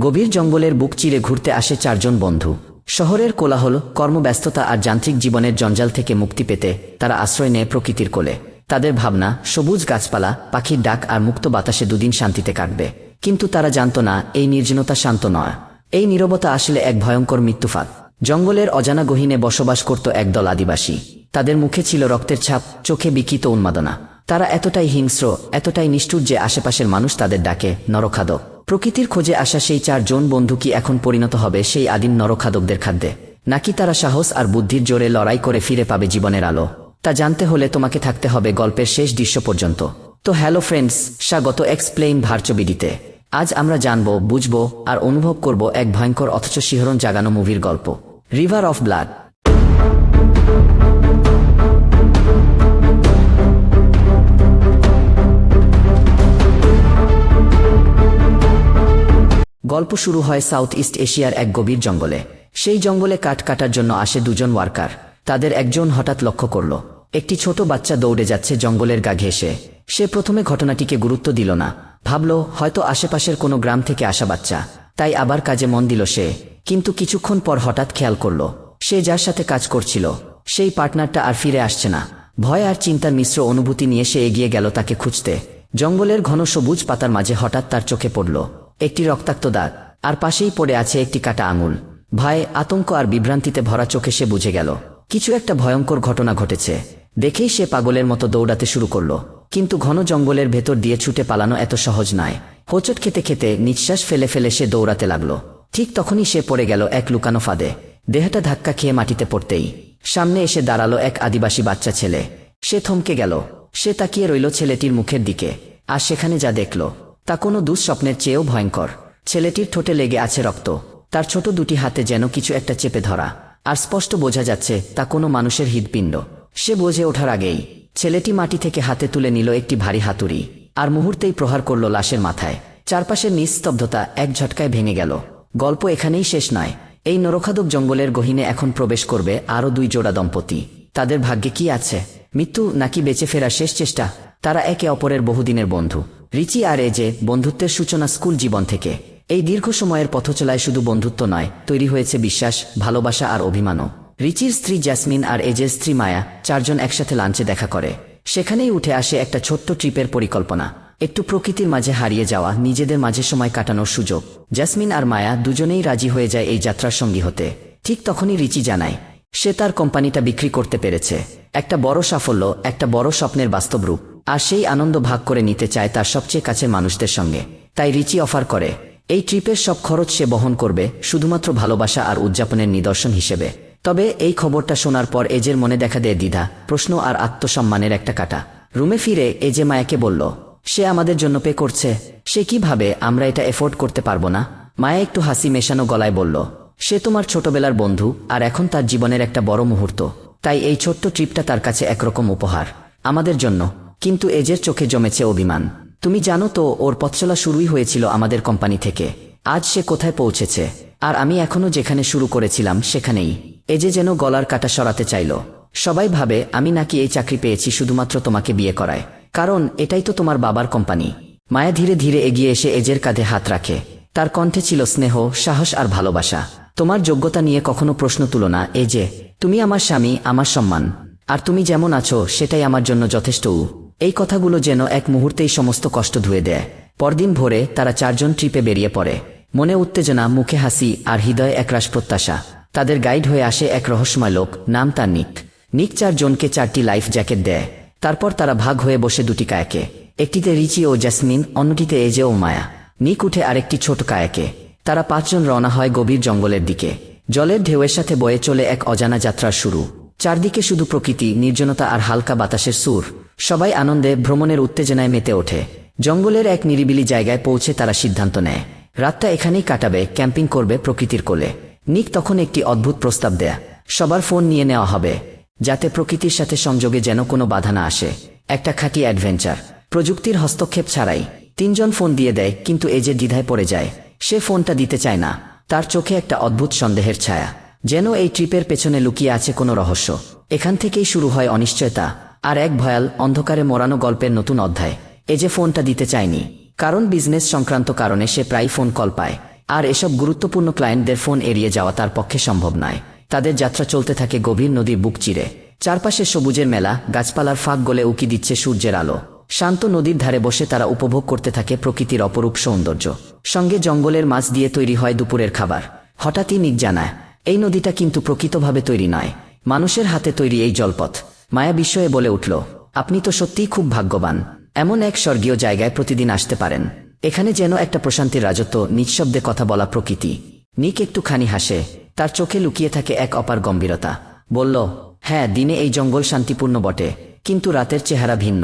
গভীর জঙ্গলের বুক চিরে ঘুরতে আসে চারজন বন্ধু। শহরের কোলাহল, কর্মব্যস্ততা আর যান্ত্রিক জীবনের জঞ্জাল থেকে মুক্তি পেতে তারা আশ্রয় নেয় প্রকৃতির কোলে। তাদের ভাবনা, সবুজ গাছপালা, পাখির ডাক আর মুক্ত বাতাসে দুদিন শান্তিতে কাটবে। কিন্তু তারা জানত না, এই নির্জনতা শান্ত নয়। এই নীরবতা আসলে এক ভয়ঙ্কর মৃত্যুফাত। জঙ্গলের অজানা গহীনে বসবাস করত একদল আদিবাসী। তাদের মুখে ছিল রক্তের ছাপ, চোখে বিকৃত উন্মাদনা। তারা এতটাই হিংস্র, এতটাই নিষ্ঠুর যে আশেপাশের মানুষ তাদের ডাকে নরখাদক। প্রকৃতির খোঁজে আসা সেই চারজন বন্ধু কি এখন পরিণত হবে সেই আদিম নরখাদকদের খাদ্যে? নাকি তারা সাহস আর বুদ্ধির জোরে লড়াই করে ফিরে পাবে জীবনের আলো? তা জানতে হলে তোমাকে থাকতে হবে গল্পের শেষ দৃশ্য পর্যন্ত। তো হ্যালো ফ্রেন্ডস, স্বাগত এক্সপ্লেইন ভার্চবিডিতে। আজ আমরা জানব, বুঝব আর অনুভব করব এক ভয়ঙ্কর অথচ শিহরণ জাগানো মুভির গল্প। River of blood. গল্প শুরু হয় সাউথ ইস্ট এশিয়ার এক গভীর জঙ্গলে। সেই জঙ্গলে কাঠ কাটার জন্য আসে দুজন ওয়ার্কার। তাদের একজন হঠাৎ লক্ষ্য করল, একটি ছোট বাচ্চা দৌড়ে যাচ্ছে জঙ্গলের গা ঘেঁষে। সে প্রথমে ঘটনাটিকে গুরুত্ব দিল না, ভাবল, হয়তো আশেপাশের কোনো গ্রাম থেকে আসা বাচ্চা। তাই আবার কাজে মন দিল সে, কিন্তু কিছুক্ষণ পর হঠাৎ খেয়াল করল, সে যার সাথে কাজ করছিল, সেই পার্টনারটা আর ফিরে আসছে না। ভয় আর চিন্তার মিশ্র অনুভূতি নিয়ে সে এগিয়ে গেল তাকে খুঁজতে। জঙ্গলের ঘন সবুজ পাতার মাঝে হঠাৎ তার চোখে পড়ল একটি রক্তাক্ত দাগ আর পাশেই পড়ে আছে একটি কাটা আঙুল। ভয় আতঙ্ক আর বিভ্রান্তিতে ভরা চোখে সে বুঝে গেল। কিছু একটা ভয়ঙ্কর ঘটনা ঘটেছে। দেখেই সে পাগলের মতো দৌড়াতে শুরু করল। কিন্তু ঘন জঙ্গলের ভেতর দিয়ে ছুটে পালানো এত সহজ নয়। হোঁচট খেতে খেতে নিঃশ্বাস ফেলে ফেলে সে দৌড়াতে লাগল। ঠিক তখনই সে পড়ে গেল এক লুকানো ফাঁদে। দেহটা ধাক্কা খেয়ে মাটিতে পড়তেই। সামনে এসে দাঁড়াল এক আদিবাসী বাচ্চা ছেলে। সে থমকে গেল। সে তাকিয়ে রইল ছেলেটির মুখের দিকে। আর সেখানে যা দেখল তা কোনো দুঃস্বপ্নের চেয়েও ভয়ঙ্কর। ছেলেটির ঠোঁটে লেগে আছে রক্ত। তার ছোট দুটি হাতে যেন কিছু একটা চেপে ধরা। আর স্পষ্ট বোঝা যাচ্ছে, তা কোনো মানুষের হৃদপিণ্ড সে বোঝে ওঠার আগেই। ছেলেটি মাটি থেকে হাতে তুলে নিল একটি ভারী হাতুড়ি। আর মুহূর্তেই প্রহার করল লাশের মাথায়। চারপাশের নিস্তব্ধতা এক ঝটকায় ভেঙে গেল। গল্প এখানেই শেষ নয়। এই নরখাদক জঙ্গলের গহীনে এখন প্রবেশ করবে আরও দুই জোড়া দম্পতি। তাদের ভাগ্যে কি আছে? মৃত্যু নাকি বেঁচে ফেরার শেষ চেষ্টা? তারা একে অপরের বহুদিনের বন্ধু। রিচি আর এজে বন্ধুত্বের সূচনা স্কুল জীবন থেকে। এই দীর্ঘ সময়ের পথচলায় শুধু বন্ধুত্ব নয়, তৈরি হয়েছে বিশ্বাস, ভালোবাসা আর অভিমানও। রিচির স্ত্রী জ্যাসমিন আর এজের স্ত্রী মায়া চারজন একসাথে লাঞ্চে দেখা করে। সেখানেই উঠে আসে একটা ছোট্ট ট্রিপের পরিকল্পনা। একটু প্রকৃতির মাঝে হারিয়ে যাওয়া, নিজেদের মাঝে সময় কাটানোর সুযোগ। জ্যাসমিন আর মায়া দুজনেই রাজি হয়ে যায় এই যাত্রার সঙ্গী হতে। ঠিক তখনই রিচি জানায়, সে তার কোম্পানিটা বিক্রি করতে পেরেছে। একটা বড় সাফল্য, একটা বড় স্বপ্নের বাস্তব রূপ। আর সেই আনন্দ ভাগ করে নিতে চায় তার সবচেয়ে কাছের মানুষদের সঙ্গে। তাই রিচি অফার করে, এই ট্রিপের সব খরচ সে বহন করবে, শুধুমাত্র ভালোবাসা আর উদযাপনের নিদর্শন হিসেবে। তবে এই খবরটা শোনার পর এজের মনে দেখা দেয় দ্বিধা, প্রশ্ন আর আত্মসম্মানের একটা কাটা। রুমে ফিরে এজে মায়াকে বলল, সে আমাদের জন্য পে করছে, সে কীভাবে আমরা এটা এফোর্ড করতে পারব না? মায়া একটু হাসি মেশানো গলায় বলল, সে তোমার ছোটবেলার বন্ধু আর এখন তার জীবনের একটা বড় মুহূর্ত। তাই এই ছোট্ট ট্রিপটা তার কাছে একরকম উপহার। আমাদের জন্য কিন্তু এজের চোখে জমেছে অভিমান। তুমি জানো তো, ওর পথচলা শুরুই হয়েছিল আমাদের কোম্পানি থেকে। আজ সে কোথায় পৌঁছেছে? আর আমি এখনও যেখানে শুরু করেছিলাম, সেখানেই। এজে যেন গলার কাটা সরাতে চাইল। সবাই ভাবে, আমি নাকি এই চাকরি পেয়েছি শুধুমাত্র তোমাকে বিয়ে করায়। কারণ, এটাই তো তোমার বাবার কোম্পানি। মায়া ধীরে ধীরে এগিয়ে এসে এজের কাঁধে হাত রাখে। তার কণ্ঠে ছিল স্নেহ, সাহস আর ভালোবাসা। তোমার যোগ্যতা নিয়ে কখনো প্রশ্ন তুলো না এ যে, তুমি আমার স্বামী, আমার সম্মান। আর তুমি যেমন আছো, সেটাই আমার জন্য যথেষ্ট এই কথাগুলো যেন এক মুহূর্তেই সমস্ত কষ্ট ধুয়ে দেয়। পরদিন ভোরে তারা চারজন ট্রিপে বেরিয়ে পড়ে। মনে উত্তেজনা, মুখে হাসি আর হৃদয়ে একরাশ প্রত্যাশা। তাদের গাইড হয়ে আসে এক রহস্যময় লোক, নাম তার নিক। নিক চারজনকে চারটি লাইফ জ্যাকেট দেয়। তারপর তারা ভাগ হয়ে বসে দুটি কায়াকে। একটিতে রিচি ও জ্যাসমিন, অন্যটিতে এজে ও মায়া। নিক উঠে আরেকটি ছোট কায়াকে। তারা পাঁচজন রওনা হয় গভীর জঙ্গলের দিকে। জলের ঢেউয়ের সাথে বয়ে চলে এক অজানা যাত্রার শুরু। চারদিকে শুধু প্রকৃতি, নির্জনতা আর হালকা বাতাসের সুর। সবাই আনন্দে ভ্রমণের উত্তেজনায় মেতে ওঠে। জঙ্গলের এক নিরিবিলি জায়গায় পৌঁছে তারা সিদ্ধান্ত নেয়। রাতটা এখানেই কাটাবে, ক্যাম্পিং করবে প্রকৃতির কোলে। নিক তখন একটি অদ্ভুত প্রস্তাব দেয়া। সবার ফোন নিয়ে নেওয়া হবে, যাতে প্রকৃতির সাথে সংযোগে যেন কোনো বাধা না আসে। একটা খাঁটি অ্যাডভেঞ্চার। প্রযুক্তির হস্তক্ষেপ ছাড়াই তিনজন ফোন দিয়ে দেয়, কিন্তু এজে দ্বিধায় পড়ে যায়, সে ফোনটা দিতে চায় না। তার চোখে একটা অদ্ভুত সন্দেহের ছায়া। যেন এই ট্রিপের পেছনে লুকিয়ে আছে কোনো রহস্য। এখান থেকেই শুরু হয় অনিশ্চয়তা। আর এক ভয়াল অন্ধকারে মোড়ানো গল্পের নতুন অধ্যায়। এ যে ফোনটা দিতে চায়নি কারণ বিজনেস সংক্রান্ত কারণে সে প্রায় ফোন কল পায়। আর এসব গুরুত্বপূর্ণ ক্লায়েন্টদের ফোন এড়িয়ে যাওয়া তার পক্ষে সম্ভব নয়। তাদের যাত্রা চলতে থাকে গভীর নদীর বুক চিরে। চারপাশে সবুজের মেলা, গাছপালার ফাঁক গলে উকি দিচ্ছে সূর্যের আলো। শান্ত নদীর ধারে বসে তারা উপভোগ করতে থাকে প্রকৃতির অপরূপ সৌন্দর্য। সঙ্গে জঙ্গলের মাছ দিয়ে তৈরি হয় দুপুরের খাবার। হঠাৎই নিক জানায়, এই নদীটা কিন্তু প্রকৃতভাবে তৈরি নয়। মানুষের হাতে তৈরি এই জলপথ। মায়া বিস্ময়ে বলে উঠল, আপনি তো সত্যিই খুব ভাগ্যবান। এমন এক স্বর্গীয় জায়গায় প্রতিদিন আসতে পারেন। এখানে যেন একটা প্রশান্তির রাজত্ব, নিঃশব্দে কথা বলা প্রকৃতি। নিক একটুখানি হাসে। তার চোখে লুকিয়ে থাকে এক অপার গম্ভীরতা। বলল হ্যাঁ দিনে এই জঙ্গল শান্তিপূর্ণ বটে, কিন্তু রাতের চেহারা ভিন্ন।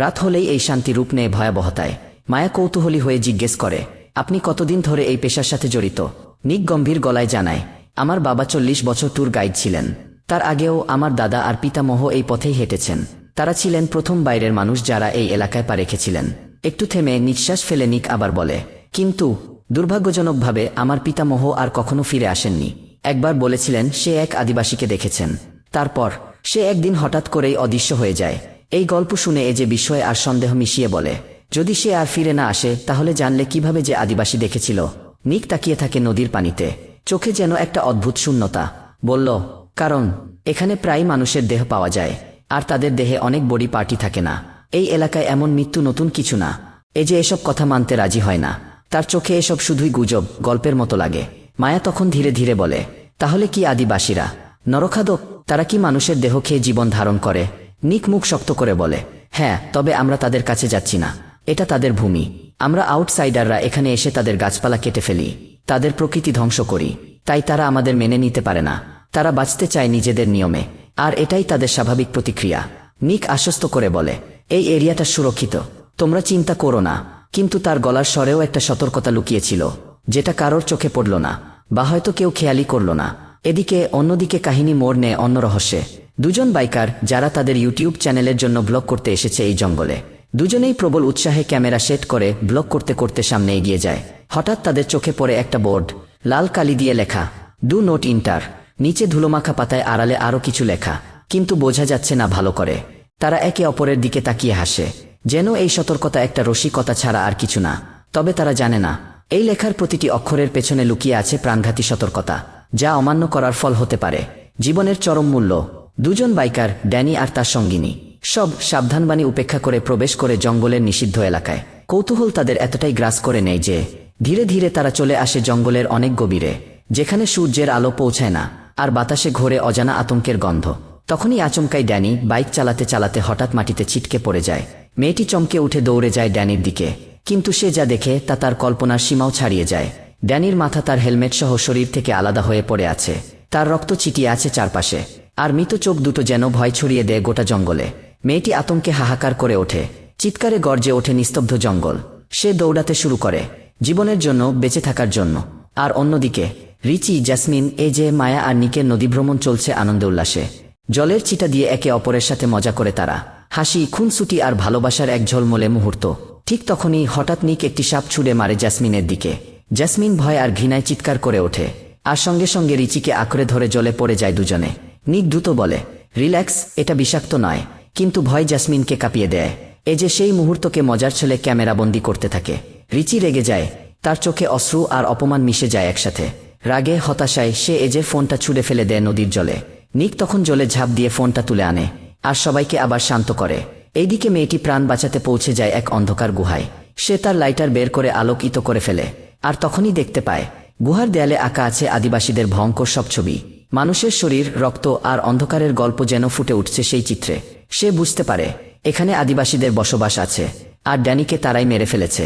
রাত হলেই এই শান্তি রূপ নেয় ভয়াবহতায়। মায়া কৌতূহলী হয়ে জিজ্ঞেস করে, আপনি কতদিন ধরে এই পেশার সাথে জড়িত? নিক গম্ভীর গলায় জানায়, আমার বাবা চল্লিশ বছর ট্যুর গাইড ছিলেন। তার আগেও আমার দাদা আর পিতামহ এই পথেই হেঁটেছেন। তারা ছিলেন প্রথম বাইরের মানুষ যারা এই এলাকায় পা রেখেছিলেন। একটু থেমে নিঃশ্বাস ফেলে নিক আবার বলে, কিন্তু দুর্ভাগ্যজনকভাবে আমার পিতামহ আর কখনো ফিরে আসেননি। একবার বলেছিলেন, সে এক আদিবাসীকে দেখেছেন। তারপর, সে একদিন হঠাৎ করেই অদৃশ্য হয়ে যায়। এই গল্প শুনে এ যে বিস্ময় আর সন্দেহ মিশিয়ে বলে, যদি সে আর ফিরে না আসে, তাহলে জানলে কীভাবে যে আদিবাসী দেখেছিল? নিক তাকিয়ে থাকে নদীর পানিতে। চোখে যেন একটা অদ্ভুত শূন্যতা। বলল কারণ, এখানে প্রায় মানুষের দেহ পাওয়া যায়, আর তাদের দেহে অনেক বডি পার্টি থাকে না। এই এলাকায় এমন মৃত্যু নতুন কিছু না। এ যে এসব কথা মানতে রাজি হয় না। তার চোখে এসব শুধুই গুজব, গল্পের মতো লাগে। মায়া তখন ধীরে ধীরে বলে, তাহলে কি আদিবাসীরা? নরখাদক, তারা কি মানুষের দেহ খেয়ে জীবন ধারণ করে? নিক মুখ শক্ত করে বলে হ্যাঁ তবে আমরা তাদের কাছে যাচ্ছি না। এটা তাদের ভূমি। আমরা আউটসাইডাররা এখানে এসে তাদের গাছপালা কেটে ফেলি। তাদের প্রকৃতি ধ্বংস করি। তাই তারা আমাদের মেনে নিতে পারে না। তারা বাঁচতে চায় নিজেদের নিয়মে। আর এটাই তাদের স্বাভাবিক প্রতিক্রিয়া। নিক আশ্বস্ত করে বলে, এই এরিয়াটা সুরক্ষিত। তোমরা চিন্তা করো না। কিন্তু তার গলার স্বরেও একটা সতর্কতা লুকিয়েছিল, যেটা কারোর চোখে পড়ল না, বা হয়তো কেউ খেয়ালি করল না। এদিকে, অন্যদিকে কাহিনী মোড় নেয় অন্য রহস্যে। দুজন বাইকার, যারা তাদের ইউটিউব চ্যানেলের জন্য ব্লগ করতে এসেছে এই জঙ্গলে। দুজনেই প্রবল উৎসাহে ক্যামেরা সেট করে ব্লগ করতে করতে সামনে এগিয়ে যায়। হঠাৎ তাদের চোখে পড়ে একটা বোর্ড, লাল কালি দিয়ে লেখা ডু নোট ইন্টার। নিচে ধুলোমাখা পাতায় আড়ালে আরও কিছু লেখা, কিন্তু বোঝা যাচ্ছে না ভালো করে। তারা একে অপরের দিকে তাকিয়ে হাসে, যেন এই সতর্কতা একটা রসিকতা ছাড়া আর কিছু না। তবে তারা জানে না, এই লেখার প্রতিটি অক্ষরের পেছনে লুকিয়ে আছে প্রাণঘাতী সতর্কতা, যা অমান্য করার ফল হতে পারে। জীবনের চরম মূল্য। দুজন বাইকার, ড্যানি আর তার সঙ্গিনী, সব সাবধানবাণী উপেক্ষা করে প্রবেশ করে জঙ্গলের নিষিদ্ধ এলাকায়। কৌতূহল তাদের এতটাই গ্রাস করে নেয় যে, ধীরে ধীরে তারা চলে আসে জঙ্গলের অনেক গভীরে, যেখানে সূর্যের আলো পৌঁছায় না। আর বাতাসে ঘোরে অজানা আতঙ্কের গন্ধ। তখনই আচমকাই ড্যানি বাইক চালাতে চালাতে হঠাৎ মাটিতে ছিটকে পড়ে যায়। মেয়েটি চমকে উঠে দৌড়ে যায় ড্যানির দিকে। কিন্তু সে যা দেখে তা তার কল্পনার সীমাও ছাড়িয়ে যায়। ড্যানির মাথা তার হেলমেট সহ শরীর থেকে আলাদা হয়ে পড়ে আছে। তার রক্ত চিটিয়ে আছে চারপাশে। আর মৃত চোখ দুটো যেন ভয় ছড়িয়ে দেয় গোটা জঙ্গলে। মেয়েটি আতঙ্কে হাহাকার করে ওঠে। চিৎকারে গর্জে ওঠে নিস্তব্ধ জঙ্গল। সে দৌড়াতে শুরু করে। জীবনের জন্য, বেঁচে থাকার জন্য। আর অন্যদিকে রিচি জ্যাসমিন এ যে, মায়া আর নিকের নদীভ্রমণ চলছে আনন্দ উল্লাসে। জলের চিটা দিয়ে একে অপরের সাথে মজা করে তারা। হাসি, খুনসুটি আর ভালোবাসার এক ঝলমলে মুহূর্ত। ঠিক তখনই হঠাৎ নিক একটি সাপ ছুড়ে মারে জ্যাসমিনের দিকে। জ্যাসমিন ভয় আর ঘৃণায় চিৎকার করে ওঠে। আর সঙ্গে সঙ্গে রিচিকে আঁকড়ে ধরে জলে পড়ে যায় দুজনে। নিক দ্রুত বলে, রিল্যাক্স, এটা বিষাক্ত নয়। কিন্তু ভয় জ্যাসমিনকে কাঁপিয়ে দেয়। এ যে সেই মুহূর্তকে মজার ছেলে ক্যামেরাবন্দি করতে থাকে। রিচি রেগে যায়। তার চোখে অশ্রু আর অপমান মিশে যায় একসাথে। রাগে, হতাশায় সে এজের ফোনটা ছুঁড়ে ফেলে দেয় নদীর জলে। নিক তখন জলে ঝাঁপ দিয়ে ফোনটা তুলে আনে, আর সবাইকে আবার শান্ত করে। এইদিকে মেয়েটি প্রাণ বাঁচাতে পৌঁছে যায় এক অন্ধকার গুহায়। সে তার লাইটার বের করে আলোকিত করে ফেলে, আর তখনই দেখতে পায়, গুহার দেয়ালে আঁকা আছে আদিবাসীদের ভয়ঙ্কর সব ছবি। মানুষের শরীর, রক্ত আর অন্ধকারের গল্প যেন ফুটে উঠছে সেই চিত্রে। সে বুঝতে পারে, এখানে আদিবাসীদের বসবাস আছে, আর ড্যানিকে তারাই মেরে ফেলেছে।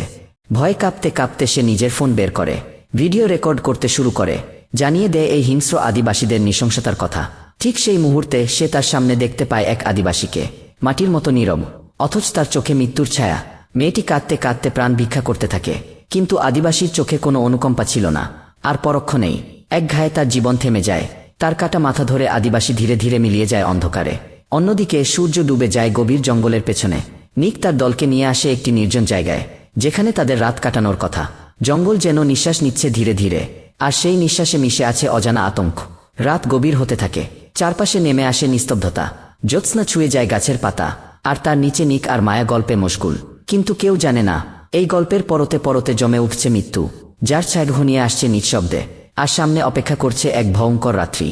ভয় কাঁপতে কাঁপতে সে নিজের ফোন বের করে। ভিডিও রেকর্ড করতে শুরু করে। জানিয়ে দেয় এই হিংস্র আদিবাসীদের নৃশংসতার কথা। ঠিক সেই মুহূর্তে সে তার সামনে দেখতে পায় এক আদিবাসীকে। মাটির মতো নীরব। অথচ তার চোখে মৃত্যুর ছায়া। মেয়েটি কাঁদতে কাঁদতে প্রাণ ভিক্ষা করতে থাকে। কিন্তু আদিবাসীর চোখে কোনো অনুকম্পা ছিল না। আর পরক্ষণেই এক ঘায়ে তার জীবন থেমে যায়। তার কাটা মাথা ধরে আদিবাসী ধীরে ধীরে মিলিয়ে যায় অন্ধকারে। অন্যদিকে সূর্য ডুবে যায় গভীর জঙ্গলের পেছনে। নিক তার দলকে নিয়ে আসে একটি নির্জন জায়গায়, যেখানে তাদের রাত কাটানোর কথা। জঙ্গল যেন নিঃশ্বাস নিচ্ছে ধীরে ধীরে, আর সেই নিঃশ্বাসে মিশে আছে অজানা আতঙ্ক। রাত গভীর হতে থাকে, চারপাশে নেমে আসে নিস্তব্ধতা। জ্যোৎস্না ছুঁয়ে যায় গাছের পাতা, আর তার নিচে নিক আর মায়া গল্পে মশগুল। কিন্তু কেউ জানে না, এই গল্পের পরতে পরতে জমে উঠছে মৃত্যু, যার ছায় ঘনিয়ে আসছে নিঃশব্দে, আর সামনে অপেক্ষা করছে এক ভয়ঙ্কর রাত্রি।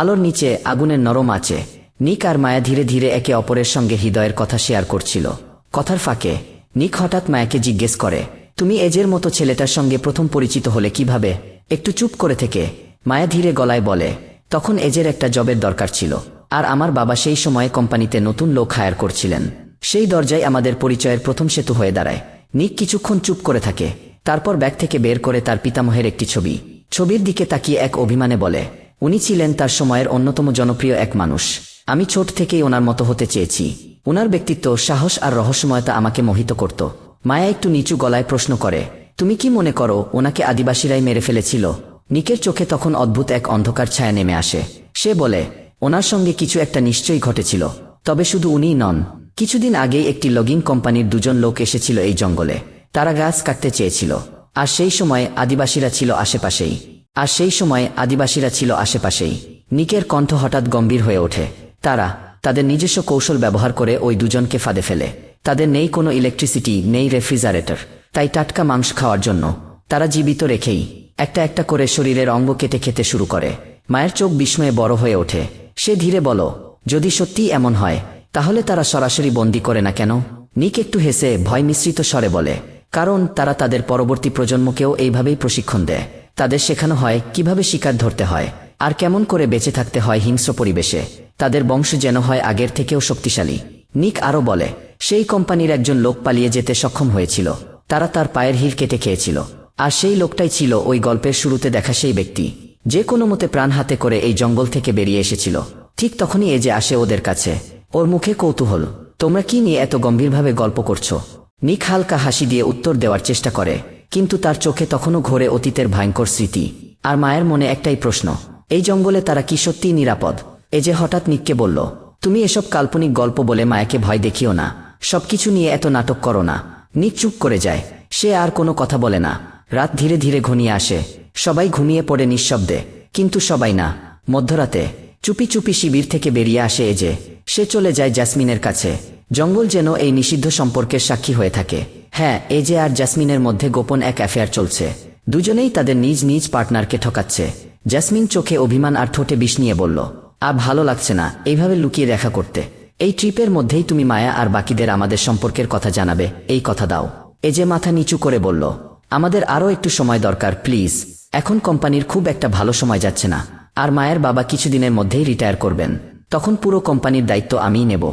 আলোর নিচে আগুনের নরম আছে, নিক আর মায়া ধীরে ধীরে একে অপরের সঙ্গে হৃদয়ের কথা শেয়ার করছিল। কথার ফাঁকে, নিক হঠাৎ মায়াকে জিজ্ঞেস করে তুমি এজের মতো ছেলেটার সঙ্গে প্রথম পরিচিত হলে কীভাবে? একটু চুপ করে থেকে। মায়া ধীরে গলায় বলে, তখন এজের একটা জবের দরকার ছিল, আর আমার বাবা সেই সময়ে কোম্পানিতে নতুন লোক হায়ার করছিলেন। সেই দরজায় আমাদের পরিচয়ের প্রথম সেতু হয়ে দাঁড়ায়। নিক কিছুক্ষণ চুপ করে থাকে, তারপর ব্যাগ থেকে বের করে তার পিতামহের একটি ছবি। ছবির দিকে তাকিয়ে এক অভিমানে বলে, উনি ছিলেন তার সময়ের অন্যতম জনপ্রিয় এক মানুষ। আমি ছোট থেকেই ওনার মতো হতে চেয়েছি। ওনার ব্যক্তিত্ব, সাহস আর রহস্যময়তা আমাকে মোহিত করত। মায়া একটু নিচু গলায় প্রশ্ন করে, তুমি কি মনে করো ওনাকে আদিবাসীরাই মেরে ফেলেছিল? নিকের চোখে তখন অদ্ভুত এক অন্ধকার ছায়া নেমে আসে। সে বলে, ওনার সঙ্গে কিছু একটা নিশ্চয়ই ঘটেছিল, তবে শুধু উনিই নন। কিছুদিন আগেই একটি লগিং কোম্পানির দুজন লোক এসেছিল এই জঙ্গলে। তারা গাছ কাটতে চেয়েছিল। আর সেই সময় আদিবাসীরা ছিল আশেপাশেই। আর সেই সময় আদিবাসীরা ছিল আশেপাশেই। নিকের কণ্ঠ হঠাৎ গম্ভীর হয়ে ওঠে। তারা তাদের নিজস্ব কৌশল ব্যবহার করে ওই দুজনকে ফাঁদে ফেলে। তাদের নেই কোনো ইলেকট্রিসিটি নেই রেফ্রিজারেটর তাই টাটকা মাংস খাওয়ার জন্য তারা জীবিত রেখেই একটা একটা করে শরীরের অঙ্গ কেটে খেতে শুরু করে। মায়ের চোখ বিস্ময়ে বড় হয়ে ওঠে। সে ধীরে বলো, যদি সত্যিই এমন হয়, তাহলে তারা সরাসরি বন্দি করে না কেন? নিক একটু হেসে ভয় মিশ্রিত স্বরে বলে, কারণ তারা তাদের পরবর্তী প্রজন্মকেও এইভাবেই প্রশিক্ষণ দেয়। তাদের শেখানো হয় কীভাবে শিকার ধরতে হয়, আর কেমন করে বেঁচে থাকতে হয় হিংস্র পরিবেশে। তাদের বংশ যেন হয় আগের থেকেও শক্তিশালী। নিক আরও বলে সেই কোম্পানির একজন লোক পালিয়ে যেতে সক্ষম হয়েছিল। তারা তার পায়ের হিল কেটে খেয়েছিল। আর সেই লোকটাই ছিল ওই গল্পের শুরুতে দেখা সেই ব্যক্তি। যে কোনো মতে প্রাণ হাতে করে এই জঙ্গল থেকে বেরিয়ে এসেছিল। ঠিক তখনই এ যে আসে ওদের কাছে। ওর মুখে কৌতূহল। তোমরা কি নিয়ে এত গম্ভীরভাবে গল্প করছ? নিক হালকা হাসি দিয়ে উত্তর দেওয়ার চেষ্টা করে। কিন্তু তার চোখে তখনও ঘোরে অতীতের ভয়ঙ্কর স্মৃতি। আর মায়ের মনে একটাই প্রশ্ন। এই জঙ্গলে তারা কি সত্যিই নিরাপদ? এ যে হঠাৎ নিককে বলল, তুমি এসব কাল্পনিক গল্প বলে মায়াকে ভয় দেখিও না। সবকিছু নিয়ে এত নাটক করো না। নিক চুপ করে যায়। সে আর কোনো কথা বলে না। রাত ধীরে ধীরে ঘনিয়ে আসে। সবাই ঘুমিয়ে পড়ে নিঃশব্দে। কিন্তু সবাই না। মধ্যরাতে চুপি চুপি শিবির থেকে বেরিয়ে আসে এ যে। সে চলে যায় জাসমিনের কাছে। জঙ্গল যেন এই নিষিদ্ধ সম্পর্কের সাক্ষী হয়ে থাকে। হ্যাঁ এ যে আর জাসমিনের মধ্যে গোপন এক অ্যাফেয়ার চলছে। দুজনেই তাদের নিজ নিজ পার্টনারকে ঠকাচ্ছে। জাসমিন চোখে অভিমান আর ঠোঁটে বিষ নিয়ে বলল আর ভালো লাগছে না। এইভাবে লুকিয়ে দেখা করতে। এই ট্রিপের মধ্যেই তুমি মায়া আর বাকিদের আমাদের সম্পর্কের কথা জানাবে। এই কথা দাও। এ যে মাথা নিচু করে বলল, আমাদের আরও একটু সময় দরকার, প্লিজ। এখন কোম্পানির খুব একটা ভালো সময় যাচ্ছে না। আর মায়ের বাবা কিছুদিনের মধ্যেই রিটায়ার করবেন। তখন পুরো কোম্পানির দায়িত্ব আমিই নেব।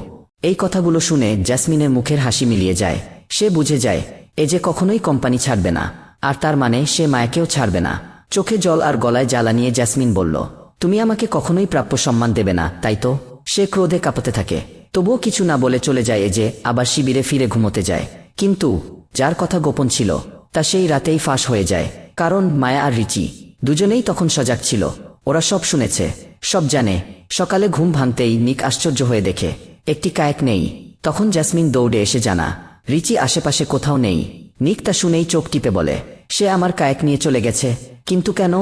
এই কথাগুলো শুনে জ্যাসমিনের মুখের হাসি মিলিয়ে যায়। সে বুঝে যায়, এ যে কখনোই কোম্পানি ছাড়বে না। আর তার মানে সে মায়াকেও ছাড়বে না। চোখে জল আর গলায় জ্বালা নিয়ে জ্যাসমিন বলল, তুমি আমাকে কখনোই প্রাপ্য সম্মান দেবে না, তাই তো? সে ক্রোধে কাঁপতে থাকে। তবুও কিছু না বলে চলে যায় যে আবার শিবিরে ফিরে ঘুমোতে যায়। কিন্তু যার কথা গোপন ছিল, তা সেই রাতেই ফাঁস হয়ে যায়, কারণ মায়া আর রিচি দুজনেই তখন সজাগ ছিল। ওরা সব শুনেছে, সব জানে, সকালে ঘুম ভাঙতেই নিক আশ্চর্য হয়ে দেখে, একটি কায়েক নেই, তখন জ্যাসমিন দৌড়ে এসে জানা, রিচি আশেপাশে কোথাও নেই, নিক তা শুনেই চোখ টিপে বলে, সে আমার কায়েক নিয়ে চলে গেছে, কিন্তু কেন?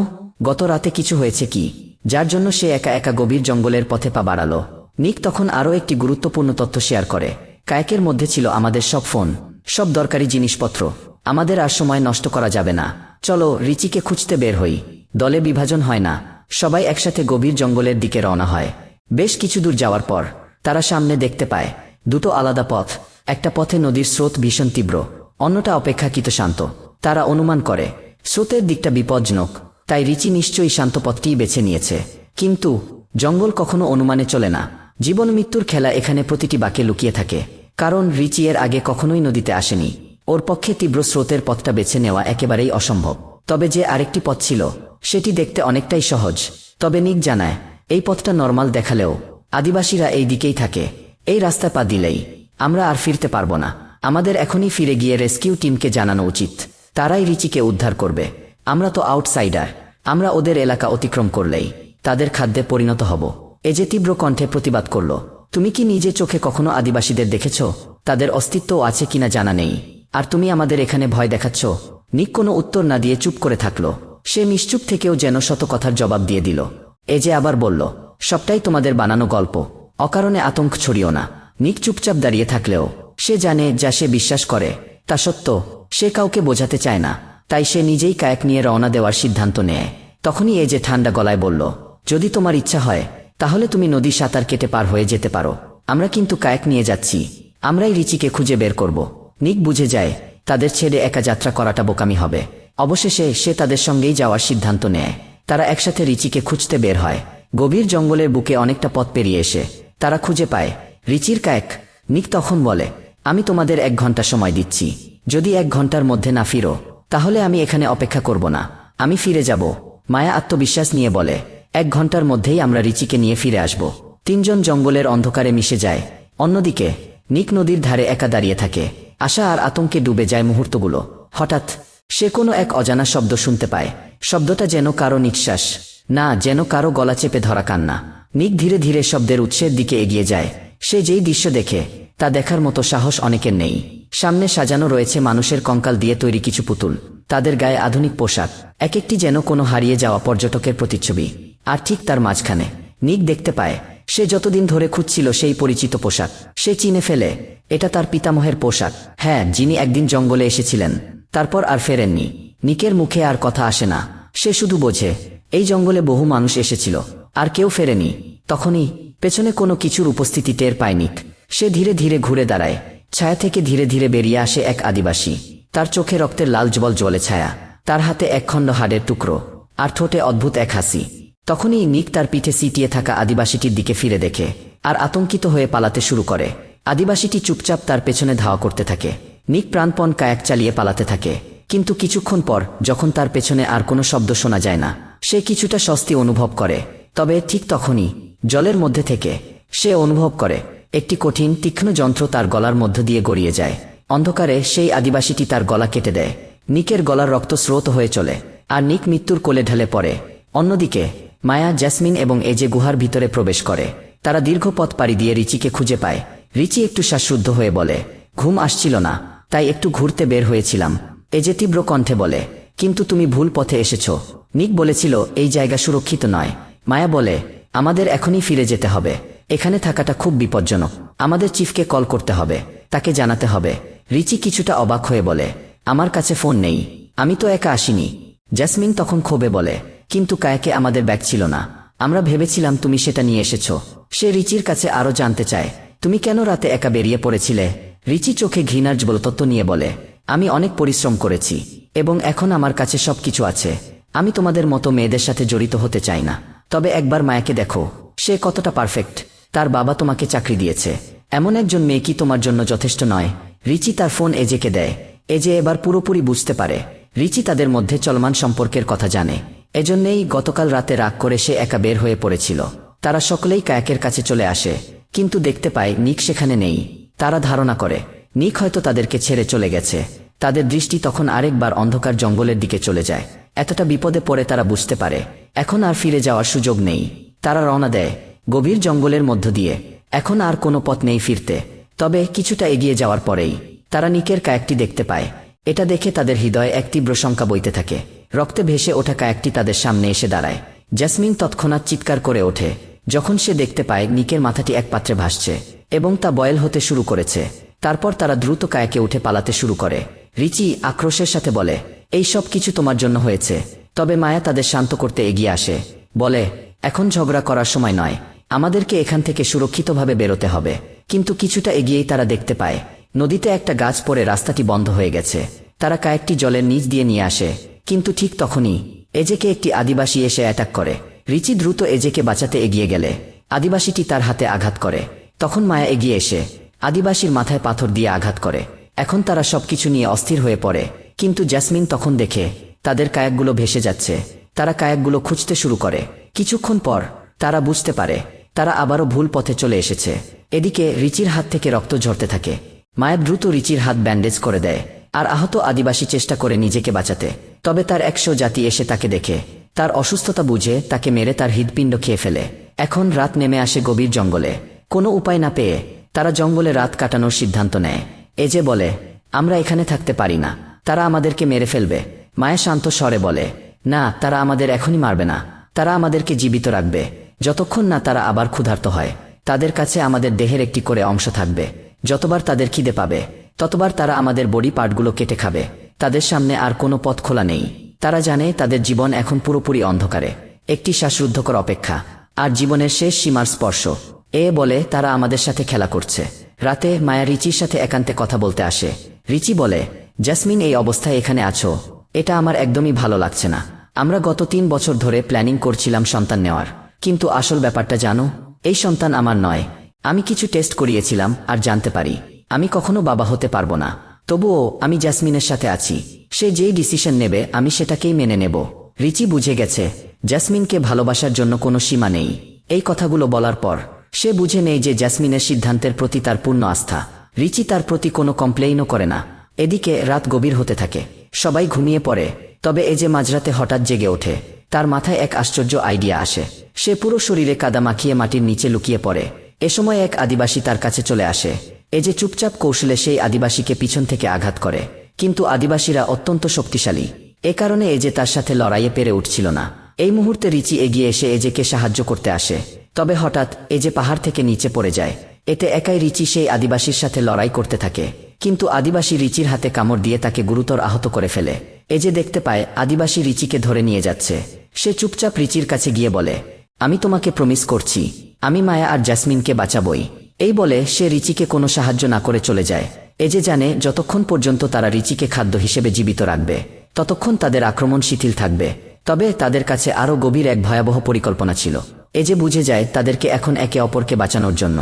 গত রাতে কিছু হয়েছে কি? যার জন্য সে একা একা গভীর জঙ্গলের পথে পা বাড়ালো। নিক তখন আরও একটি গুরুত্বপূর্ণ তথ্য শেয়ার করে। কায়েকের মধ্যে ছিল আমাদের সব ফোন, সব দরকারি জিনিসপত্র। আমাদের আর সময় নষ্ট করা যাবে না। চলো, রিচিকে খুঁজতে বের হই। দলে বিভাজন হয় না। সবাই একসাথে গভীর জঙ্গলের দিকে রওনা হয়। বেশ কিছু দূর যাওয়ার পর, তারা সামনে দেখতে পায়, দুটো আলাদা পথ। একটা পথে নদীর স্রোত ভীষণ তীব্র, অন্যটা অপেক্ষাকৃত শান্ত। তারা অনুমান করে, স্রোতের দিকটা বিপজ্জনক। তাই রিচি নিশ্চয়ই শান্ত পথটিই বেছে নিয়েছে। কিন্তু, জঙ্গল কখনো অনুমানে চলে না। জীবন মৃত্যুর খেলা এখানে প্রতিটি বাকে লুকিয়ে থাকে। কারণ রিচি এর আগে কখনোই নদীতে আসেনি। ওর পক্ষে তীব্র স্রোতের পথটা বেছে নেওয়া একেবারেই অসম্ভব। তবে যে আরেকটি পথ ছিল, সেটি দেখতে অনেকটাই সহজ। তবে নিক জানায়, এই পথটা নর্মাল দেখালেও আদিবাসীরা এই দিকেই থাকে। এই রাস্তা পা দিলেই আমরা আর ফিরতে পারব না। আমাদের এখনই ফিরে গিয়ে রেস্কিউ টিমকে জানানো উচিত। তারাই রিচিকে উদ্ধার করবে। আমরা তো আউটসাইডার। আমরা ওদের এলাকা অতিক্রম করলেই তাদের খাদ্যে পরিণত হব। এ যে তীব্র কণ্ঠে প্রতিবাদ করল, তুমি কি নিজে চোখে কখনো আদিবাসীদের দেখেছ? তাদের অস্তিত্ব আছে কিনা জানা নেই। আর তুমি আমাদের এখানে ভয় দেখাচ্ছ। নিক কোনো উত্তর না দিয়ে চুপ করে থাকল। সে নিশ্চুপ থেকেও যেন শত কথার জবাব দিয়ে দিল। এ যে আবার বলল, সবটাই তোমাদের বানানো গল্প। অকারণে আতঙ্ক ছড়িও না। নিক চুপচাপ দাঁড়িয়ে থাকলেও, সে জানে যা সে বিশ্বাস করে, তা সত্য। সে কাউকে বোঝাতে চায় না। তাই সে নিজেই কায়াক নিয়ে রওনা দেওয়ার সিদ্ধান্ত নেয়। তখনই এই যে ঠান্ডা গলায় বলল, যদি তোমার ইচ্ছা হয় তাহলে তুমি নদী সাঁতার কেটে পার হয়ে যেতে পারো। আমরা কিন্তু কায়েক নিয়ে যাচ্ছি। আমরাই রিচিকে খুঁজে বের করব। নিক বুঝে যায়, তাদের ছেড়ে একা যাত্রা করাটা বোকামি হবে। অবশেষে সে তাদের সঙ্গেই যাওয়ার সিদ্ধান্ত নেয়। তারা একসাথে রিচিকে খুঁজতে বের হয়। গভীর জঙ্গলের বুকে অনেকটা পথ পেরিয়ে এসে তারা খুঁজে পায়। রিচির কায়েক, নিক তখন বলে, আমি তোমাদের এক ঘণ্টা সময় দিচ্ছি। যদি এক ঘণ্টার মধ্যে না ফিরো, তাহলে আমি এখানে অপেক্ষা করব না। আমি ফিরে যাব। মায়া আত্মবিশ্বাস নিয়ে বলে এক ঘণ্টার মধ্যেই আমরা রিচিকে নিয়ে ফিরে আসব। তিনজন জঙ্গলের অন্ধকারে মিশে যায়। অন্যদিকে, নিক নদীর ধারে একা দাঁড়িয়ে থাকে। আশা আর আতঙ্কে ডুবে যায় মুহূর্তগুলো। হঠাৎ, সে কোনো এক অজানা শব্দ শুনতে পায়। শব্দটা যেন কারও নিঃশ্বাস। না, যেন কারও গলা চেপে ধরা কান্না। নিক ধীরে ধীরে শব্দের উৎসের দিকে এগিয়ে যায়। সে যেই দৃশ্য দেখে, তা দেখার মতো সাহস অনেকের নেই। সামনে সাজানো রয়েছে মানুষের কঙ্কাল দিয়ে তৈরি কিছু পুতুল। তাদের গায়ে আধুনিক পোশাক। এক একটি যেন কোনো হারিয়ে যাওয়া পর্যটকের প্রতিচ্ছবি। আর ঠিক তার মাঝখানে। নিক দেখতে পায়, সে যতদিন ধরে খুঁজছিল সেই পরিচিত পোশাক। সে চিনে ফেলে, এটা তার পিতামহের পোশাক। হ্যাঁ যিনি একদিন জঙ্গলে এসেছিলেন। তারপর আর ফেরেননি। নিকের মুখে আর কথা আসে না। সে শুধু বোঝে, এই জঙ্গলে বহু মানুষ এসেছিল, আর কেউ ফেরেনি। তখনই পেছনে কোনো কিছুর উপস্থিতি টের পায় নিক। সে ধীরে ধীরে ঘুরে দাঁড়ায়। ছায়া থেকে ধীরে ধীরে বেরিয়ে আসে এক আদিবাসী। তার চোখে রক্তের লাল জবল জলে ছায়া। তার হাতে একখণ্ড হাড়ের টুকরো, আর ঠোঁটে অদ্ভুত এক হাসি। তখনই নিক তার পিঠে সিটিয়ে থাকা আদিবাসীটির দিকে ফিরে দেখে আর আতঙ্কিত হয়ে পালাতে শুরু করে। আদিবাসীটি চুপচাপ তার পেছনে ধাওয়া করতে থাকে। নিক প্রাণপণ কায়াক চালিয়ে পালাতে থাকে। কিন্তু কিছুক্ষণ পর যখন তার পেছনে আর কোনো শব্দ শোনা যায় না, সে কিছুটা স্বস্তি অনুভব করে। তবে ঠিক তখনই জলের মধ্যে থেকে সে অনুভব করে, একটি কঠিন, তীক্ষ্ণ যন্ত্র তার গলার মধ্য দিয়ে গড়িয়ে যায়। অন্ধকারে সেই আদিবাসীটি তার গলা কেটে দেয়। নিকের গলার রক্ত স্রোত হয়ে চলে, আর নিক মৃত্যুর কোলে ঢেলে পড়ে। অন্যদিকে মায়া জ্যাসমিন এবং এজে গুহার ভিতরে প্রবেশ করে, তারা দীর্ঘ পথ পাড়ি দিয়ে রিচিকে খুঁজে পায়। রিচি একটু শ্বাসরুদ্ধ হয়ে বলে, ঘুম আসছিল না, তাই একটু ঘুরতে বের হয়েছিলাম। এজে তীব্র কণ্ঠে বলে, কিন্তু তুমি ভুল পথে এসেছ। নিক বলেছিল, এই জায়গা সুরক্ষিত নয়। মায়া বলে, আমাদের এখনই ফিরে যেতে হবে। এখানে থাকাটা খুব বিপজ্জনক। আমাদের চিফকে কল করতে হবে, তাকে জানাতে হবে। রিচি কিছুটা অবাক হয়ে বলে, আমার কাছে ফোন নেই। আমি তো একা আসিনি। জ্যাসমিন তখন ক্ষোভে বলে, কিন্তু কায়াকে আমাদের ব্যাগ ছিল না। আমরা ভেবেছিলাম তুমি সেটা নিয়ে এসেছ। সে রিচির কাছে আরও জানতে চায়, তুমি কেন রাতে একা বেরিয়ে পড়েছিলে? রিচি চোখে ঘৃণার বলতত্ত্ব নিয়ে বলে, আমি অনেক পরিশ্রম করেছি, এবং এখন আমার কাছে সবকিছু আছে। আমি তোমাদের মতো মেয়েদের সাথে জড়িত হতে চাই না। তবে একবার মায়াকে দেখো। সে কতটা পারফেক্ট। তার বাবা তোমাকে চাকরি দিয়েছে। এমন একজন মেয়ে কি তোমার জন্য যথেষ্ট নয়? রিচি তার ফোন এজেকে দেয়। এজে এবার পুরোপুরি বুঝতে পারে রিচি তাদের মধ্যে চলমান সম্পর্কের কথা জানে। এজন্যেই গতকাল রাতে রাগ করে সে একা বের হয়ে পড়েছিল। তারা সকলেই কায়াকের কাছে চলে আসে, কিন্তু দেখতে পায় নিক সেখানে নেই। তারা ধারণা করে, নিক হয়তো তাদেরকে ছেড়ে চলে গেছে। তাদের দৃষ্টি তখন আরেকবার অন্ধকার জঙ্গলের দিকে চলে যায়। এতটা বিপদে পড়ে তারা বুঝতে পারে, এখন আর ফিরে যাওয়ার সুযোগ নেই। তারা রওনা দেয়, গভীর জঙ্গলের মধ্য দিয়ে। এখন আর কোনো পথ নেই ফিরতে, তবে কিছুটা এগিয়ে যাওয়ার পরেই, তারা নিকের কায়াকটি দেখতে পায়। এটা দেখে তাদের হৃদয়ে এক তীব্র শঙ্কা বইতে থাকে। রক্তে ভেসে ওঠা কায়াকটি তাদের সামনে এসে দাঁড়ায়। জ্যাসমিন তৎক্ষণাৎ চিৎকার করে ওঠে। যখন সে দেখতে পায়, নিকের মাথাটি এক পাত্রে ভাসছে এবং তা বয়েল হতে শুরু করেছে। তারপর তারা দ্রুত কায়াকে উঠে পালাতে শুরু করে। রিচি আক্রোশের সাথে বলে, এই সব কিছু তোমার জন্য হয়েছে। তবে মায়া তাদের শান্ত করতে এগিয়ে আসে। বলে, এখন ঝগড়া করার সময় নয়। আমাদেরকে এখান থেকে সুরক্ষিতভাবে বেরোতে হবে। কিন্তু কিছুটা এগিয়েই তারা দেখতে পায়। নদীতে একটা গাছ পড়ে রাস্তাটি বন্ধ হয়ে গেছে। তারা কয়েকটি জলের নিচ দিয়ে নিয়ে আসে। কিন্তু ঠিক তখনই এজেকে একটি আদিবাসী এসে অ্যাটাক করে। রিচি দ্রুত এজেকে বাঁচাতে এগিয়ে গেলে। আদিবাসীটি তার হাতে আঘাত করে। তখন মায়া এগিয়ে এসে আদিবাসীর মাথায় পাথর দিয়ে আঘাত করে। এখন তারা সবকিছু নিয়ে অস্থির হয়ে পড়ে। কিন্তু জ্যাসমিন তখন দেখে তাদের কায়াকগুলো ভেসে যাচ্ছে। তারা কায়াকগুলো খুঁজতে শুরু করে। কিছুক্ষণ পর তারা বুঝতে পারে, তারা আবারও ভুল পথে চলে এসেছে। এদিকে রিচির হাত থেকে রক্ত ঝরতে থাকে। মায়া দ্রুত রিচির হাত ব্যান্ডেজ করে দেয়, আর আহত আদিবাসী চেষ্টা করে নিজেকে বাঁচাতে। তবে তার একশো জাতি এসে তাকে দেখে। তার অসুস্থতা বুঝে তাকে মেরে তার হৃদপিণ্ড খেয়ে ফেলে। এখন রাত নেমে আসে গভীর জঙ্গলে। কোনো উপায় না পেয়ে তারা জঙ্গলে রাত কাটানোর সিদ্ধান্ত নেয়। এ যে বলে, আমরা এখানে থাকতে পারি না। তারা আমাদেরকে মেরে ফেলবে। মায়া শান্ত স্বরে বলে, না, তারা আমাদের এখনই মারবে না। তারা আমাদেরকে জীবিত রাখবে। যতক্ষণ না তারা আবার ক্ষুধার্ত হয়, তাদের কাছে আমাদের দেহের একটি করে অংশ থাকবে। যতবার তাদের খিদে পাবে, ততবার তারা আমাদের বডি পার্টগুলো কেটে খাবে। তাদের সামনে আর কোনো পথ খোলা নেই। তারা জানে তাদের জীবন এখন পুরোপুরি অন্ধকারে। একটি শ্বাসরুদ্ধকর অপেক্ষা, আর জীবনের শেষ সীমার স্পর্শ। এ বলে তারা আমাদের সাথে খেলা করছে। রাতে মায়া রিচির সাথে একান্তে কথা বলতে আসে। রিচি বলে, জাসমিন, এই অবস্থায় এখানে আছো। এটা আমার একদমই ভালো লাগছে না। আমরা গত তিন বছর ধরে প্ল্যানিং করছিলাম সন্তান নেওয়ার। কিন্তু আসল ব্যাপারটা জানো, এই সন্তান আমার নয়। আমি কিছু টেস্ট করিয়েছিলাম আর জানতে পারি। আমি কখনো বাবা হতে পারব না। তবুও আমি জাসমিনের সাথে আছি। সে যেই ডিসিশন নেবে, আমি সেটাকেই মেনে নেব। রিচি বুঝে গেছে, জাসমিনকে ভালোবাসার জন্য কোনো সীমা নেই। এই কথাগুলো বলার পর, সে বুঝে নেই যে জাসমিনের সিদ্ধান্তের প্রতি তার পূর্ণ আস্থা। রিচি তার প্রতি কোনো কমপ্লেইনও করে না। এদিকে রাত গভীর হতে থাকে। সবাই ঘুমিয়ে পড়ে, তবে এ যে মাঝরাতে হঠাৎ জেগে ওঠে, তার মাথায় এক আশ্চর্য আইডিয়া আসে। সে পুরো শরীরে কাদা মাখিয়ে মাটির নিচে লুকিয়ে পড়ে। এ সময় এক আদিবাসী তার কাছে চলে আসে। এ যে চুপচাপ কৌশলে সেই আদিবাসীকে পিছন থেকে আঘাত করে। কিন্তু আদিবাসীরা অত্যন্ত শক্তিশালী। এ কারণে এজে তার সাথে লড়াইয়ে পেরে উঠছিল না। এই মুহূর্তে রিচি এগিয়ে এসে এজেকে সাহায্য করতে আসে। তবে হঠাৎ এজে পাহাড় থেকে নিচে পড়ে যায়। এতে একাই রিচি সেই আদিবাসীর সাথে লড়াই করতে থাকে। কিন্তু আদিবাসী রিচির হাতে কামড় দিয়ে তাকে গুরুতর আহত করে ফেলে। এজে দেখতে পায়, আদিবাসী রিচিকে ধরে নিয়ে যাচ্ছে। সে চুপচাপ রিচির কাছে গিয়ে বলে, আমি তোমাকে প্রমিস করছি আমি মায়া আর জ্যাসমিনকে বাঁচাবই। এই বলে সে রিচিকে কোনো সাহায্য না করে চলে যায়। এ যে জানে, যতক্ষণ পর্যন্ত তারা রিচিকে খাদ্য হিসেবে জীবিত রাখবে, ততক্ষণ তাদের আক্রমণ শিথিল থাকবে। তবে তাদের কাছে আরও গভীর এক ভয়াবহ পরিকল্পনা ছিল। এ যে বুঝে যায় তাদেরকে এখন একে অপরকে বাঁচানোর জন্য।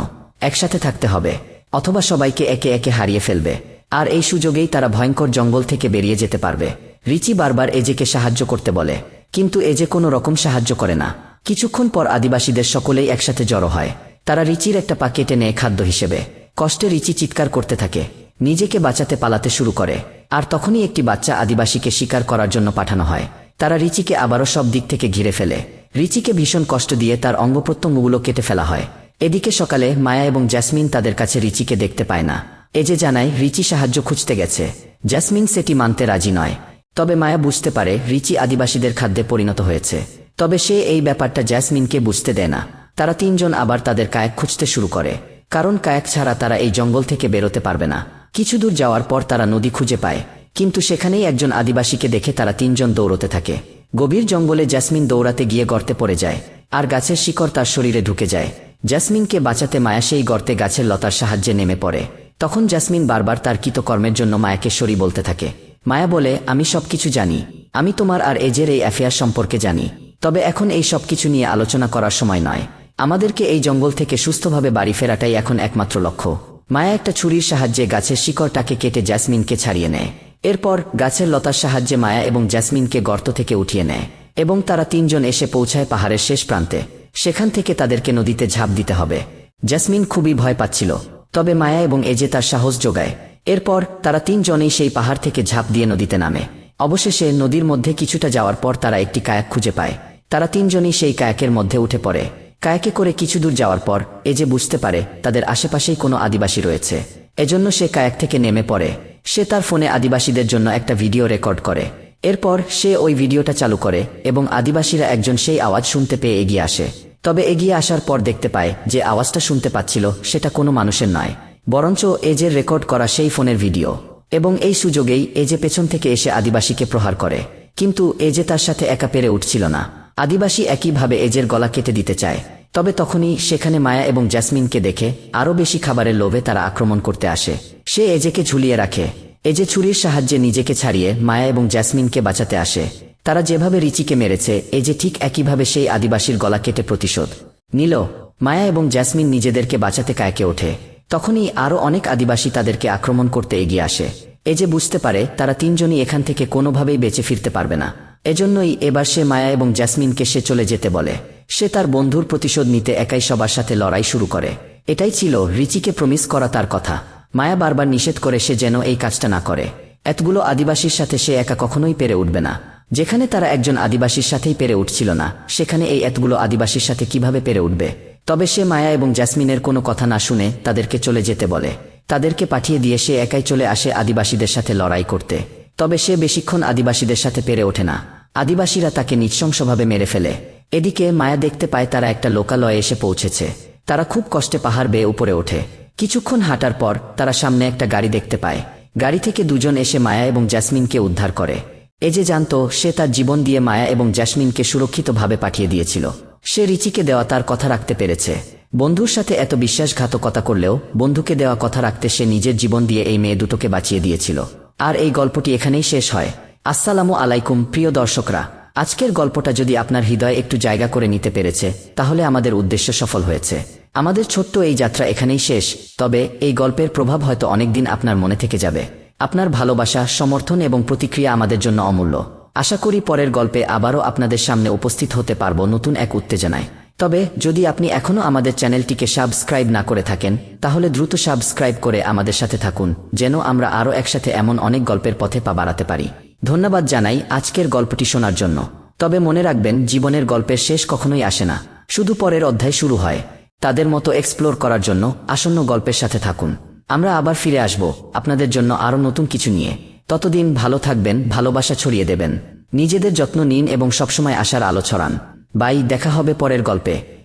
একসাথে থাকতে হবে, অথবা সবাইকে একে একে হারিয়ে ফেলবে। আর এই সুযোগেই তারা ভয়ঙ্কর জঙ্গল থেকে বেরিয়ে যেতে পারবে। রিচি বারবার এজেকে সাহায্য করতে বলে, কিন্তু এজে কোনো রকম সাহায্য করে না। কিছুক্ষণ পর আদিবাসীদের সকলেই একসাথে জড়ো হয়। তারা রিচির একটা পা কেটে নেয় খাদ্য হিসেবে। কষ্টে রিচি চিৎকার করতে থাকে। নিজেকে বাঁচাতে পালাতে শুরু করে। আর তখনই একটি বাচ্চা আদিবাসীকে শিকার করার জন্য পাঠানো হয়। তারা রিচিকে আবারও সব দিক থেকে ঘিরে ফেলে। রিচিকে ভীষণ কষ্ট দিয়ে তার অঙ্গ প্রত্যঙ্গগুলো কেটে ফেলা হয়। এদিকে সকালে মায়া এবং জ্যাসমিন তাদের কাছে রিচিকে দেখতে পায় না। এ যে জানায়, রিচি সাহায্য খুঁজতে গেছে। জ্যাসমিন সেটি মানতে রাজি নয়। তবে মায়া বুঝতে পারে, রিচি আদিবাসীদের খাদ্যে পরিণত হয়েছে। তবে সে এই ব্যাপারটা জ্যাসমিনকে বুঝতে দেয় না। তারা তিনজন আবার তাদের কায়েক খুঁজতে শুরু করে। কারণ কায়েক ছাড়া তারা এই জঙ্গল থেকে বেরোতে পারবে না। কিছু দূর যাওয়ার পর তারা নদী খুঁজে পায়। কিন্তু সেখানেই একজন আদিবাসীকে দেখে তারা তিনজন দৌড়তে থাকে। গভীর জঙ্গলে জ্যাসমিন দৌড়াতে গিয়ে গর্তে পড়ে যায়। আর গাছের শিকড় তার শরীরে ঢুকে যায়। জ্যাসমিনকে বাঁচাতে মায়া সেই গর্তে গাছের লতার সাহায্যে নেমে পড়ে। তখন জ্যাসমিন বারবার তার কৃতকর্মের জন্য মায়াকে সরি বলতে থাকে। মায়া বলে, আমি সবকিছু জানি। আমি তোমার আর এজের এই অ্যাফেয়ার সম্পর্কে জানি। তবে এখন এই সব কিছু নিয়ে আলোচনা করার সময় নয়। আমাদেরকে এই জঙ্গল থেকে সুস্থভাবে বাড়ি ফেরাটাই এখন একমাত্র লক্ষ্য। মায়া একটা ছুরির সাহায্যে গাছের শিকড়টাকে কেটে জ্যাসমিনকে ছাড়িয়ে নেয়। এরপর গাছের লতার সাহায্যে মায়া এবং জ্যাসমিনকে গর্ত থেকে উঠিয়ে নেয় এবং তারা তিনজন এসে পৌঁছায় পাহাড়ের শেষ প্রান্তে। সেখান থেকে তাদেরকে নদীতে ঝাঁপ দিতে হবে। জ্যাসমিন খুবই ভয় পাচ্ছিল। তবে মায়া এবং এজে তার সাহস যোগায়। এরপর তারা তিনজনেই সেই পাহাড় থেকে ঝাঁপ দিয়ে নদীতে নামে। অবশেষে নদীর মধ্যে কিছুটা যাওয়ার পর তারা একটি কায়াক খুঁজে পায়। তারা তিনজনই সেই কায়াকের মধ্যে উঠে পড়ে। কায়াকে করে কিছু দূর যাওয়ার পর, এ যে বুঝতে পারে, তাদের আশেপাশেই কোনো আদিবাসী রয়েছে। এজন্য সে কায়াক থেকে নেমে পড়ে। সে তার ফোনে আদিবাসীদের জন্য একটা ভিডিও রেকর্ড করে। এরপর সে ওই ভিডিওটা চালু করে এবং আদিবাসীরা একজন সেই আওয়াজ শুনতে পেয়ে এগিয়ে আসে। তবে এগিয়ে আসার পর দেখতে পায় যে আওয়াজটা শুনতে পাচ্ছিল সেটা কোনো মানুষের নয়। বরঞ্চ এজের রেকর্ড করা সেই ফোনের ভিডিও। এবং এই সুযোগেই এজে পেছন থেকে এসে আদিবাসীকে প্রহার করে। কিন্তু এজে তার সাথে একা পেরে উঠছিল না। আদিবাসী একইভাবে এজের গলা কেটে দিতে চায়। তবে তখনই সেখানে মায়া এবং জ্যাসমিনকে দেখে আরও বেশি খাবারের লোভে তারা আক্রমণ করতে আসে। সে এজেকে ঝুলিয়ে রাখে। এজে ছুরির সাহায্যে নিজেকে ছাড়িয়ে মায়া এবং জ্যাসমিনকে বাঁচাতে আসে। তারা যেভাবে রিচিকে মেরেছে, এজে ঠিক একইভাবে সেই আদিবাসীর গলা কেটে প্রতিশোধ। নিল, মায়া এবং জ্যাসমিন নিজেদেরকে বাঁচাতে কায়কে ওঠে। তখনই আরও অনেক আদিবাসী তাদেরকে আক্রমণ করতে এগিয়ে আসে। এ যে বুঝতে পারে তারা তিনজনই এখান থেকে কোনোভাবেই বেঁচে ফিরতে পারবে না। এজন্যই এবার সে মায়া এবং জ্যাসমিনকে সে চলে যেতে বলে। সে তার বন্ধুর প্রতিশোধ নিতে একাই সবার সাথে লড়াই শুরু করে। এটাই ছিল রিচিকে প্রমিস করা তার কথা। মায়া বারবার নিষেধ করে সে যেন এই কাজটা না করে। এতগুলো আদিবাসীর সাথে সে একা কখনোই পেরে উঠবে না। যেখানে তারা একজন আদিবাসীর সাথেই পেরে উঠছিল না, সেখানে এই এতগুলো আদিবাসীর সাথে কীভাবে পেরে উঠবে? তবে সে মায়া এবং জ্যাসমিনের কোনো কথা না শুনে তাদেরকে চলে যেতে বলে। তাদেরকে পাঠিয়ে দিয়ে সে একাই চলে আসে আদিবাসীদের সাথে লড়াই করতে। তবে সে বেশিক্ষণ আদিবাসীদের সাথে পেরে ওঠে না। আদিবাসীরা তাকে নিঃশংসভাবে মেরে ফেলে। এদিকে মায়া দেখতে পায় তারা একটা লোকালয়ে এসে পৌঁছেছে। তারা খুব কষ্টে পাহাড় বেয়ে উপরে ওঠে। কিছুক্ষণ হাঁটার পর তারা সামনে একটা গাড়ি দেখতে পায়। গাড়ি থেকে দুজন এসে মায়া এবং জ্যাসমিনকে উদ্ধার করে। এ যে জানত, সে তার জীবন দিয়ে মায়া এবং জ্যাসমিনকে সুরক্ষিতভাবে পাঠিয়ে দিয়েছিল। সে রিচিকে দেওয়া তার কথা রাখতে পেরেছে। বন্ধুর সাথে এত বিশ্বাসঘাতকতা করলেও বন্ধুকে দেওয়া কথা রাখতে সে নিজের জীবন দিয়ে এই মেয়ে দুটোকে বাঁচিয়ে দিয়েছিল। আর এই গল্পটি এখানেই শেষ হয়। আসসালামু আলাইকুম, প্রিয় দর্শকরা। আজকের গল্পটা যদি আপনার হৃদয়ে একটু জায়গা করে নিতে পেরেছে, তাহলে আমাদের উদ্দেশ্য সফল হয়েছে। আমাদের ছোট্ট এই যাত্রা এখানেই শেষ, তবে এই গল্পের প্রভাব হয়তো অনেকদিন আপনার মনে থেকে যাবে। আপনার ভালোবাসা, সমর্থন এবং প্রতিক্রিয়া আমাদের জন্য অমূল্য। আশা করি পরের গল্পে আবারও আপনাদের সামনে উপস্থিত হতে পারব নতুন এক উত্তেজনায়। তবে যদি আপনি এখনও আমাদের চ্যানেলটিকে সাবস্ক্রাইব না করে থাকেন, তাহলে দ্রুত সাবস্ক্রাইব করে আমাদের সাথে থাকুন, যেন আমরা আরও একসাথে এমন অনেক গল্পের পথে পা বাড়াতে পারি। ধন্যবাদ জানাই আজকের গল্পটি শোনার জন্য। তবে মনে রাখবেন, জীবনের গল্পের শেষ কখনোই আসে না। শুধু পরের অধ্যায় শুরু হয়। তাদের মতো এক্সপ্লোর করার জন্য আসন্ন গল্পের সাথে থাকুন। আমরা আবার ফিরে আসব আপনাদের জন্য আরও নতুন কিছু নিয়ে। ততদিন ভালো থাকবেন, ভালোবাসা ছড়িয়ে দেবেন। নিজেদের যত্ন নিন এবং সবসময় আসার আলো ছড়ান। বাই, দেখা হবে পরের গল্পে।